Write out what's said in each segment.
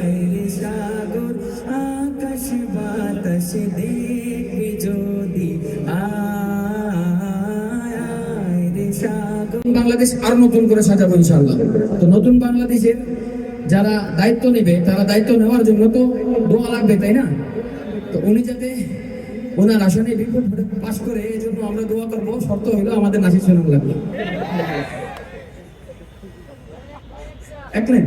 রে সাগর আকাশ বাতাস দেখবি যদি। আয় রে সাগর বাংলাদেশ আর নতুন করে সাজাবো ইনশাল্লাহ তো নতুন বাংলাদেশের যারা দায়িত্ব নেবে তারা দায়িত্ব নেওয়ার জন্য তো দোয়া লাগবে তাই না? তো উনি যাতে ওনার আসনে বিপুল পাশ করে এই জন্য আমরা দোয়া করব। শর্ত হইল আমাদের নাসির শোনান লাগবে এক লাইন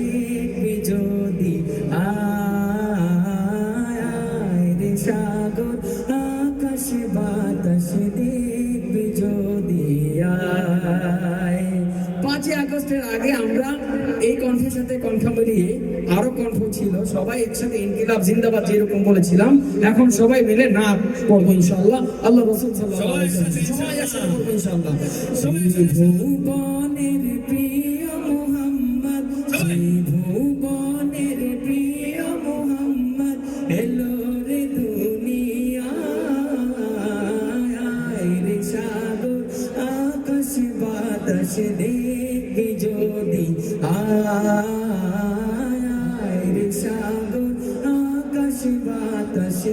সাথে কণ্ঠ মিলিয়ে আরও কণ্ঠ ছিল। সবাই একসাথে ইনকিলাব জিন্দাবাদ যেরকম বলেছিলাম। এখন সবাই মিলে না পড়ব ইনশাল্লাহ আল্লাহ রসুল সবাই একসাথে পড়ব ইনশাল্লাহ সবাই একসাথে। ভুবনের প্রিয় মুহাম্মদ ভুবনের প্রিয় মুহাম্মদ এলো রে দুনিয়ায় রে সাগর আকাশ বাতাস সাগর আকাশ বাতাস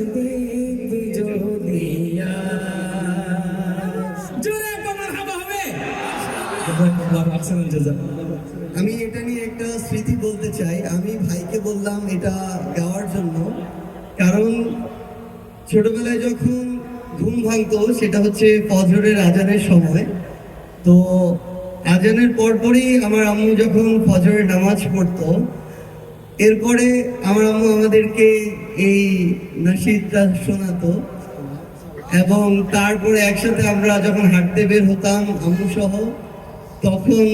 কমার হাবা হবে আমি এটা নিয়ে একটা স্মৃতি বলতে চাই। আমি ভাইকে বললাম এটা গাওয়ার জন্য। কারণ ছোটবেলায় যখন ঘুম ভাঙতো, সেটা হচ্ছে ফজরের আজানের সময়। তো আজানের পরপরই আমার আম্মু যখন ফজরের নামাজ পড়তো, এরপরে আমার আম্মু আমাদেরকে এই নাসিদটা শোনাতো এবং তারপরে একসাথে আমরা যখন হাঁটতে বের হতাম আম্মু সহ, তখন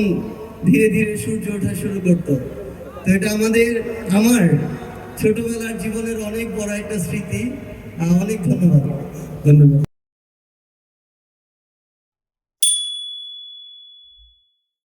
ধীরে ধীরে সূর্য ওঠা শুরু করতো। তো এটা আমাদের, আমার ছোটবেলার জীবনের অনেক বড় একটা স্মৃতি। অনেক ধন্যবাদ। ধন্যবাদ।